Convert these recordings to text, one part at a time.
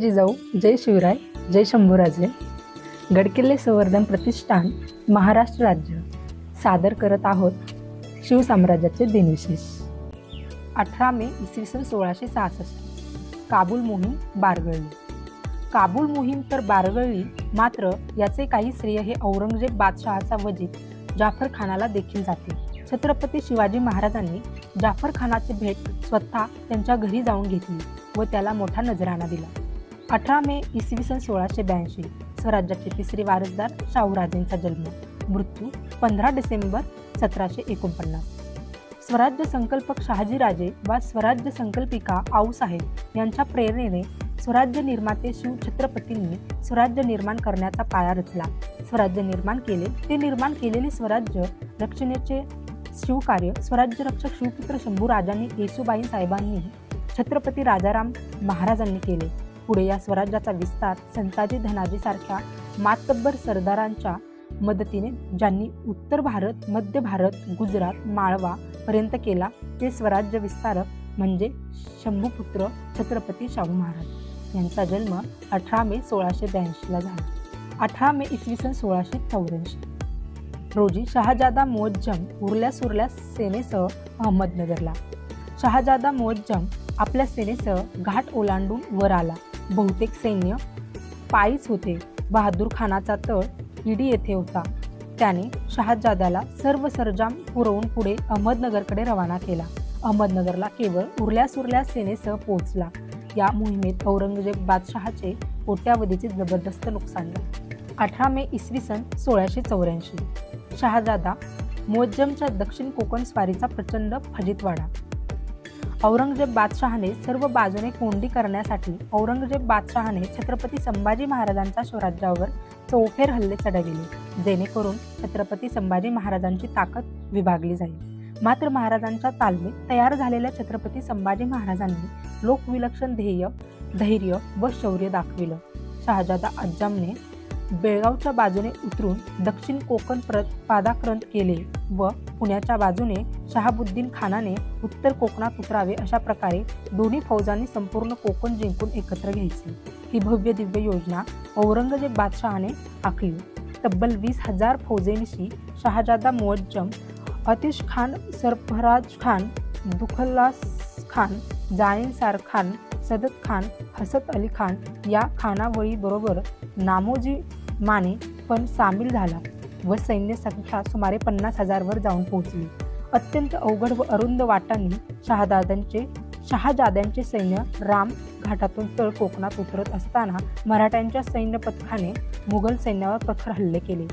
जिजाऊ जय शिवराय जय शंभूराजे. गडकिल्ले संवर्धन प्रतिष्ठान महाराष्ट्र राज्य. सादर करत आहोत शिवसाम्राज्याचे दिनविशेष. अठरा मे इसवी सन सोळाशे सहासष्ट. काबूल मोहीम बारगळली काबूल मोहीम तर बारगळली मात्र याचे काही श्रेय हे औरंगजेब बादशहाचा वजीर जाफर खानाला देखील जाते. छत्रपती शिवाजी महाराजांनी जाफर खानाची भेट स्वतः त्यांच्या घरी जाऊन घेतली व त्याला मोठा नजराणा दिला. अठरा मे इसवी सन सोळाशे ब्याऐंशी स्वराज्याचे तिसरे वारसदार शाहूराजेंचा जन्म. मृत्यू पंधरा डिसेंबर सतराशे एकोणपन्नास. स्वराज्य संकल्पक शहाजीराजे वा स्वराज्य संकल्पिका आऊसाहेब यांच्या प्रेरणेने स्वराज्य निर्माते शिव छत्रपतींनी स्वराज्य निर्माण करण्याचा पाया रचला. स्वराज्य निर्माण केले ते निर्माण केलेले स्वराज्य रक्षणेचे शिवकार्य स्वराज्य रक्षक शिवपुत्र शंभू राजांनी येसुबाई साहेबांनी छत्रपती राजाराम महाराजांनी केले. पुढे या स्वराज्याचा विस्तार संताजी धनाजी सारख्या मातब्बर सरदारांच्या मदतीने ज्यांनी उत्तर भारत मध्य भारत गुजरात माळवा पर्यंत केला ते स्वराज्य विस्तारक म्हणजे शंभूपुत्र छत्रपती शाहू महाराज. यांचा जन्म अठरा मे सोळाशे ब्याऐंशीला झाला. अठरा मे इसवी सन सोळाशे चौऱ्याऐंशी. रोजी शहाजादा मोज्जम उरल्या सुरल्या सेनेसह अहमदनगरला. शहाजादा मोज्जम आपल्या सेनेसह घाट ओलांडून वर आला. बहुतेक सैन्य पायीच होते. बहादूर खानाचा तळ ईडी येथे होता. त्याने शहाजादाला सर्व सरजाम पुरवून पुढे अहमदनगरकडे रवाना केला. अहमदनगरला केवळ उरल्या सुरल्या सेनेसह पोहोचला. या मोहिमेत औरंगजेब बादशहाचे कोट्यावधीचे जबरदस्त नुकसान झाले. अठरा मे इसवी सन सोळाशे चौऱ्याऐंशी. शहाजादा मोज्जमच्या दक्षिण कोकण स्वारीचा प्रचंड फजितवाडा. औरंगजेब बादशहाने सर्व बाजूने कोंडी करण्यासाठी औरंगजेब बादशहाने छत्रपती संभाजी महाराजांच्या स्वराज्यावर चौफेर हल्ले चढविले जेणेकरून छत्रपती संभाजी महाराजांची ताकद विभागली जाईल. मात्र महाराजांच्या तालमीत तयार झालेल्या छत्रपती संभाजी महाराजांनी लोकविलक्षण ध्येय धैर्य व शौर्य दाखविलं. शहाजादा अज्जामने बेळगावच्या बाजूने उतरून दक्षिण कोकण प्रत पादाक्रंत केले व पुण्याच्या बाजूने शहाबुद्दीन खानाने उत्तर कोकणात उतरावे अशा प्रकारे दोन्ही फौजांनी संपूर्ण कोकण जिंकून एकत्र घ्यायची. ही भव्य दिव्य योजना औरंगजेब बादशहाने आखली. तब्बल वीस हजार फौजेनिशी शहाजादा मुअज्जम अतिश खान सरफराज खान दुखल्लास खान जाणीनसार खान सदत खान हसत अली खान या खानावळीबरोबर नामोजी माने पण सामील झाला व सैन्य संख्या सुमारे पन्नास हजारवर जाऊन पोहोचली. अत्यंत अवघड व अरुंद वाटांनी शहादादांचे शहाजाद्यांचे सैन्य राम घाटातून तळ कोकणात उतरत असताना मराठ्यांच्या सैन्य पथकाने मुघल सैन्यावर प्रखर हल्ले केले.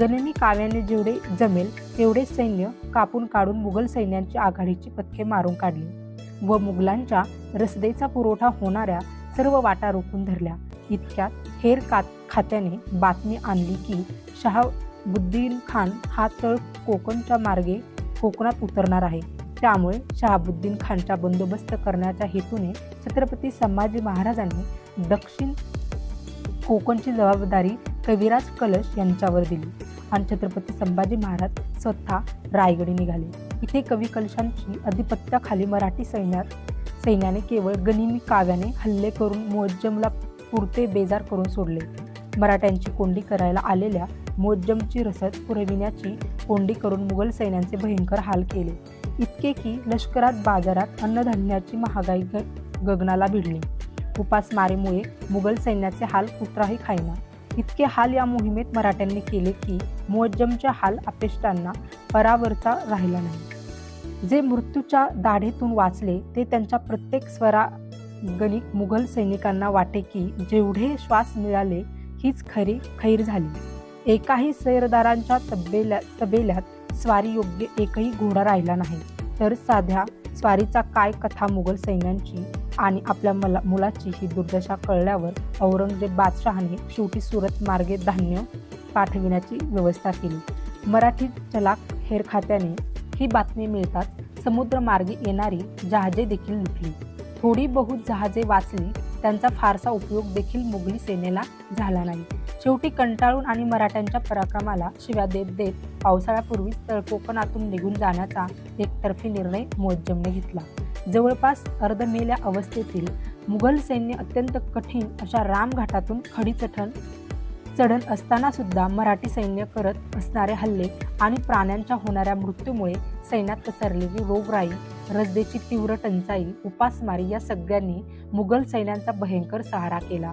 गनिमी काव्याने जेवढे जमेल तेवढे सैन्य कापून काढून मुघल सैन्यांची आघाडीची पथके मारून काढली व मुघलांच्या रसदेचा पुरवठा होणाऱ्या सर्व वाटा रोखून धरल्या. इतक्यात हेर कात खात्याने बातमी आणली की शहाबुद्दीन खान हा तळ कोकणच्या मार्गे कोकणात उतरणार आहे. त्यामुळे शहाबुद्दीन खानचा बंदोबस्त करण्याच्या हेतूने छत्रपती संभाजी महाराजांनी दक्षिण कोकणची जबाबदारी कविराज कलश यांच्यावर दिली आणि छत्रपती संभाजी महाराज स्वतः रायगडी निघाले. इथे कवी कलशांची अधिपत्याखाली मराठी सैन्यात सैन्याने केवळ गनिमी काव्याने हल्ले करून मोजमला पुरते बेजार करून सोडले. मराठ्यांची कोंडी करायला आलेल्या मोज्जमची रसद पुरविण्याची कोंडी करून मुघल सैन्यांचे भयंकर हाल केले. इतके की लष्करात बाजारात अन्नधान्याची महागाई ग गगनाला भिडली. उपासमारीमुळे मुघल सैन्याचे हाल कुत्राही खाईना. इतके हाल या मोहिमेत मराठ्यांनी केले की मोज्जमच्या हाल अपेष्टांना परावरचा राहिला नाही. जे मृत्यूच्या दाढेतून वाचले ते त्यांच्या प्रत्येक स्वरा गणिक मुघल सैनिकांना वाटे की जेवढे श्वास मिळाले हीच खरी खैर झाली. एकाही सैरदारांच्या तबेल्या तबेल्यात स्वारी योग्य एकही घोडा राहिला नाही. तर साध्या स्वारीचा काय कथा मुघल सैन्यांची आणि आपल्या मला मुलाची ही दुर्दशा कळल्यावर औरंगजेब बादशहाने शेवटी सुरत मार्गे धान्य पाठविण्याची व्यवस्था केली. मराठी चलाक हेर खात्याने ही बातमी मिळताच समुद्रमार्गे येणारी जहाजे देखील लुटली. थोडी बहुत जहाजे वाचली त्यांचा फारसा उपयोग देखील मुघली सेनेला झाला नाही. शेवटी कंटाळून आणि मराठ्यांच्या पराक्रमाला शिव्या देत देत पावसाळ्यापूर्वीच तर कोकणातून निघून जाण्याचा एकतर्फी निर्णय मोज्जमने घेतला. जवळपास अर्धमेल्या अवस्थेतील मुघल सैन्य अत्यंत कठीण अशा रामघाटातून खडी चढण चढण असताना सुद्धा मराठी सैन्य करत असणारे हल्ले आणि प्राण्यांच्या होणाऱ्या मृत्यूमुळे सैन्यात पसरलेली रोगराई रजदेची तीव्र टंचाई उपासमारी या सगळ्यांनी मुघल सैन्यांचा भयंकर सहारा केला.